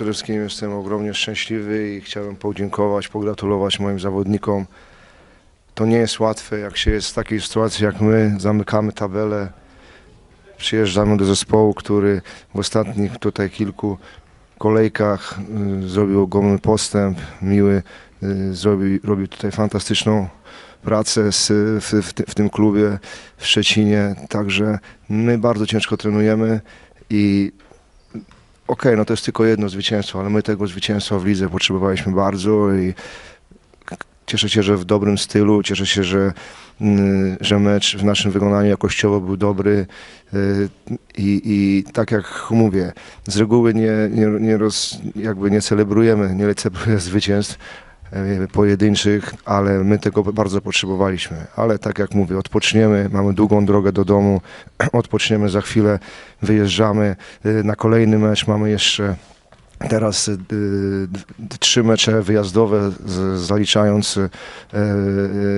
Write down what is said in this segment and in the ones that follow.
Przede wszystkim jestem ogromnie szczęśliwy i chciałem podziękować, pogratulować moim zawodnikom. To nie jest łatwe, jak się jest w takiej sytuacji jak my, zamykamy tabelę, przyjeżdżamy do zespołu, który w ostatnich tutaj kilku kolejkach y, zrobił ogromny postęp, miły, y, zrobił, robił tutaj fantastyczną pracę z, w, w, w tym klubie w Szczecinie, także my bardzo ciężko trenujemy i okej, no to jest tylko jedno zwycięstwo, ale my tego zwycięstwa w lidze potrzebowaliśmy bardzo i cieszę się, że w dobrym stylu, cieszę się, że, mm, że mecz w naszym wykonaniu jakościowo był dobry y, i, i tak jak mówię, z reguły nie, nie, nie, roz, jakby nie celebrujemy, nie celebrujemy zwycięstw pojedynczych, ale my tego bardzo potrzebowaliśmy. Ale tak jak mówię, odpoczniemy, mamy długą drogę do domu, odpoczniemy za chwilę, wyjeżdżamy y, na kolejny mecz, mamy jeszcze teraz d- trzy mecze wyjazdowe, zaliczając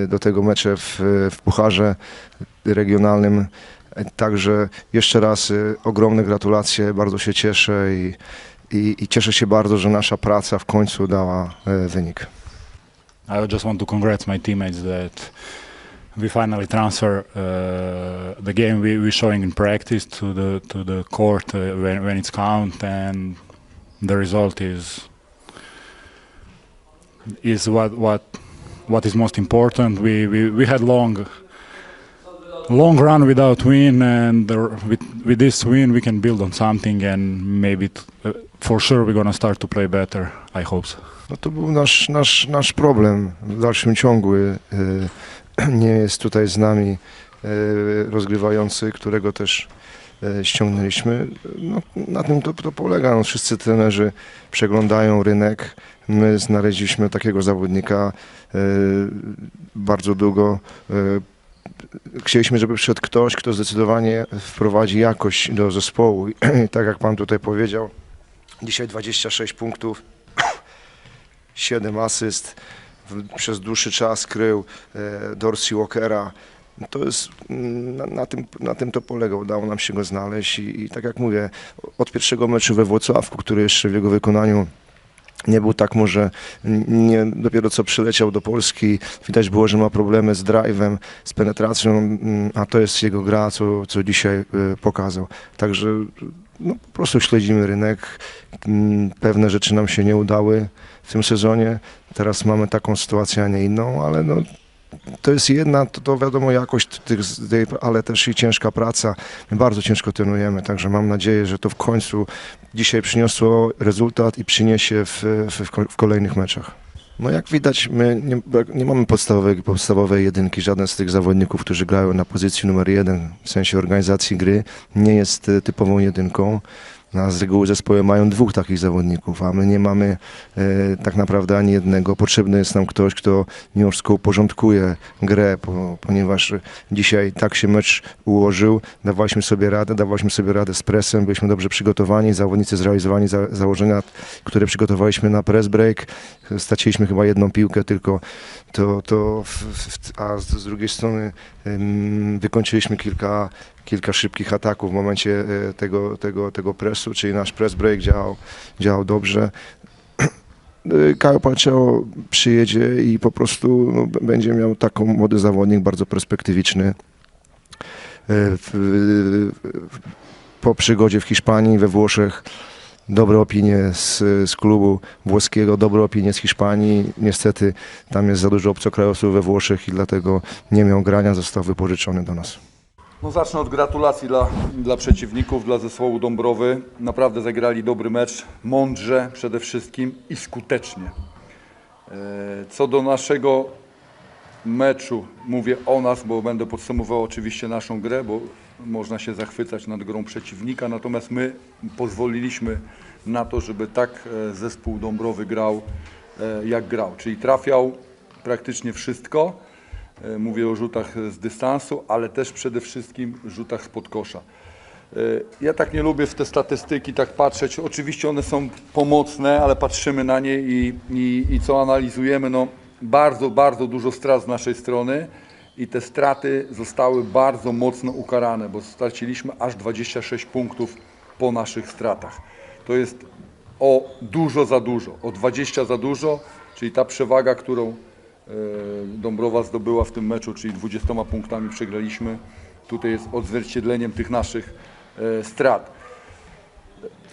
do tego mecze w, w Pucharze regionalnym. E, Także jeszcze raz ogromne gratulacje, bardzo się cieszę i, i, i cieszę się bardzo, że nasza praca w końcu dała e, wynik. I just want to congratulate my teammates that we finally transfer uh, the game we we showing in practice to the to the court uh, when when it's count and the result is is what what what is most important. We we, we had long long run without win and the, with with this win we can build on something and maybe uh, for sure we're gonna start to play better. I hope so. No to był nasz, nasz, nasz problem w dalszym ciągu. y, Nie jest tutaj z nami y, rozgrywający, którego też y, ściągnęliśmy. No, na tym to, to polega. No, wszyscy trenerzy przeglądają rynek. My znaleźliśmy takiego zawodnika y, bardzo długo. y, Chcieliśmy, żeby przyszedł ktoś, kto zdecydowanie wprowadzi jakość do zespołu. I tak jak Pan tutaj powiedział, dzisiaj 26 punktów, 7 asyst, przez dłuższy czas krył e, Dorsey Walkera. To jest, mm, na, na, tym, na tym to polega, udało nam się go znaleźć i, i tak jak mówię, od pierwszego meczu we Włocławku, który jeszcze w jego wykonaniu nie był tak może, nie, dopiero co przyleciał do Polski, widać było, że ma problemy z drive'em, z penetracją, mm, a to jest jego gra, co, co dzisiaj e, pokazał. Także no, po prostu śledzimy rynek, Mm, pewne rzeczy nam się nie udały w tym sezonie, teraz mamy taką sytuację, a nie inną, ale no, to jest jedna, to, to wiadomo jakość tych, ale też i ciężka praca. My bardzo ciężko trenujemy, także mam nadzieję, że to w końcu dzisiaj przyniosło rezultat i przyniesie w, w, w kolejnych meczach. No jak widać, my nie, nie mamy podstawowej, podstawowej jedynki. Żaden z tych zawodników, którzy grają na pozycji numer jeden w sensie organizacji gry, nie jest e, typową jedynką. A z reguły zespoły mają dwóch takich zawodników, a my nie mamy e, tak naprawdę ani jednego. Potrzebny jest nam ktoś, kto mimo wszystko uporządkuje grę, po, ponieważ dzisiaj tak się mecz ułożył, dawaliśmy sobie radę, dawaliśmy sobie radę z presem, byliśmy dobrze przygotowani, zawodnicy zrealizowali za, założenia, które przygotowaliśmy na press break. Straciliśmy chyba jedną piłkę tylko, to, to w, w, a z, z drugiej strony ym, wykończyliśmy kilka, kilka szybkich ataków w momencie e, tego, tego, tego presu, czyli nasz press break działał, działał dobrze. E, Kajo Paczeo przyjedzie i po prostu no, będzie miał taką młody zawodnik, bardzo perspektywiczny. E, W, w, po przygodzie w Hiszpanii, we Włoszech, dobre opinie z, z klubu włoskiego, dobre opinie z Hiszpanii. Niestety tam jest za dużo obcokrajowców we Włoszech i dlatego nie miał grania, został wypożyczony do nas. No zacznę od gratulacji dla, dla przeciwników, dla zespołu Dąbrowy. Naprawdę zagrali dobry mecz, mądrze przede wszystkim i skutecznie. E, Co do naszego meczu, mówię o nas, bo będę podsumował oczywiście naszą grę, bo można się zachwycać nad grą przeciwnika, natomiast my pozwoliliśmy na to, żeby tak e, zespół Dąbrowy grał, e, jak grał, czyli trafiał praktycznie wszystko. E, Mówię o rzutach z dystansu, ale też przede wszystkim rzutach spod kosza. E, Ja tak nie lubię w te statystyki tak patrzeć. Oczywiście one są pomocne, ale patrzymy na nie i, i, i co analizujemy, no bardzo, bardzo dużo strat z naszej strony i te straty zostały bardzo mocno ukarane, bo straciliśmy aż 26 punktów po naszych stratach. To jest o dużo za dużo, o 20 za dużo, czyli ta przewaga, którą Dąbrowa zdobyła w tym meczu, czyli 20 punktami przegraliśmy, tutaj jest odzwierciedleniem tych naszych e, strat.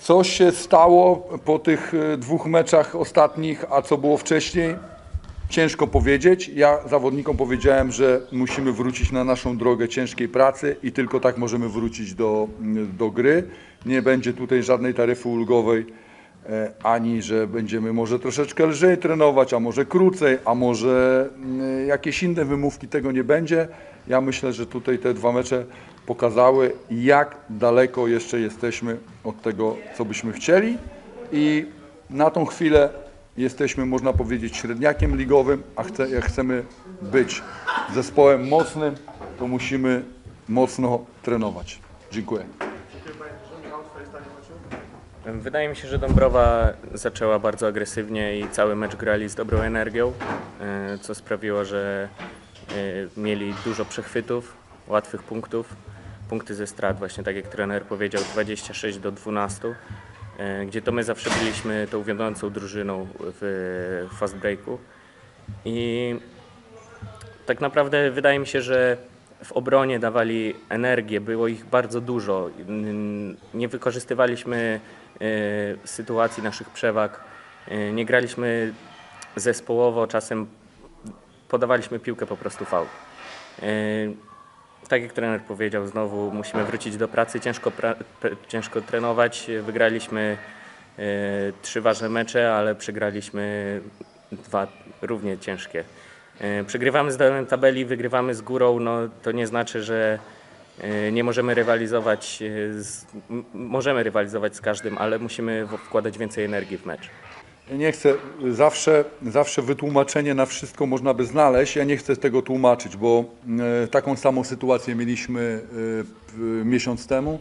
Co się stało po tych e, dwóch meczach ostatnich, a co było wcześniej? Ciężko powiedzieć. Ja zawodnikom powiedziałem, że musimy wrócić na naszą drogę ciężkiej pracy i tylko tak możemy wrócić do, do gry. Nie będzie tutaj żadnej taryfy ulgowej, e, ani że będziemy może troszeczkę lżej trenować, a może krócej, a może mm, jakieś inne wymówki, tego nie będzie. Ja myślę, że tutaj te dwa mecze pokazały, jak daleko jeszcze jesteśmy od tego, co byśmy chcieli i na tą chwilę jesteśmy, można powiedzieć, średniakiem ligowym, a chce, jak chcemy być zespołem mocnym, to musimy mocno trenować. Dziękuję. Wydaje mi się, że Dąbrowa zaczęła bardzo agresywnie i cały mecz grali z dobrą energią, e, co sprawiło, że e, mieli dużo przechwytów, łatwych punktów. Punkty ze strat, właśnie tak jak trener powiedział, 26 do 12, e, gdzie to my zawsze byliśmy tą wiodącą drużyną w fast breaku. I tak naprawdę wydaje mi się, że w obronie dawali energię, było ich bardzo dużo. Nie wykorzystywaliśmy e, sytuacji naszych przewag, e, nie graliśmy zespołowo, czasem podawaliśmy piłkę po prostu faul. E, Tak jak trener powiedział, znowu musimy wrócić do pracy, ciężko, pra- ciężko trenować. Wygraliśmy trzy ważne mecze, ale przegraliśmy dwa równie ciężkie. E, Przegrywamy z dołem tabeli, wygrywamy z górą, no to nie znaczy, że e, nie możemy rywalizować, e, z, możemy rywalizować z każdym, ale musimy wkładać więcej energii w mecz. Nie chcę, zawsze, zawsze wytłumaczenie na wszystko można by znaleźć. Ja nie chcę tego tłumaczyć, bo taką samą sytuację mieliśmy miesiąc temu.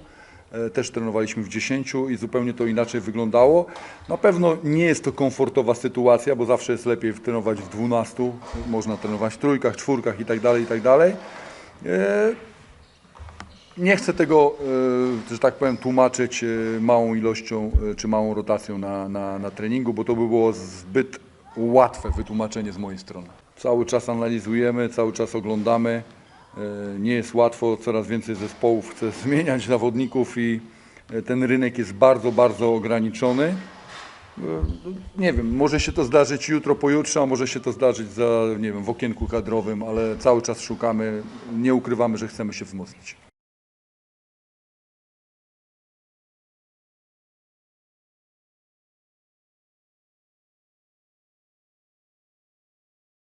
E, Też trenowaliśmy w 10 i zupełnie to inaczej wyglądało. Na pewno nie jest to komfortowa sytuacja, bo zawsze jest lepiej trenować w 12, można trenować w trójkach, czwórkach i tak dalej, i tak. E, nie chcę tego, e, że tak powiem, tłumaczyć małą ilością czy małą rotacją na, na, na treningu, bo to by było zbyt łatwe wytłumaczenie z mojej strony. Cały czas analizujemy, cały czas oglądamy. E, Nie jest łatwo, coraz więcej zespołów chce zmieniać zawodników i e, ten rynek jest bardzo, bardzo ograniczony. E, Nie wiem, może się to zdarzyć jutro, pojutrze, a może się to zdarzyć za, nie wiem, w okienku kadrowym, ale cały czas szukamy, nie ukrywamy, że chcemy się wzmocnić.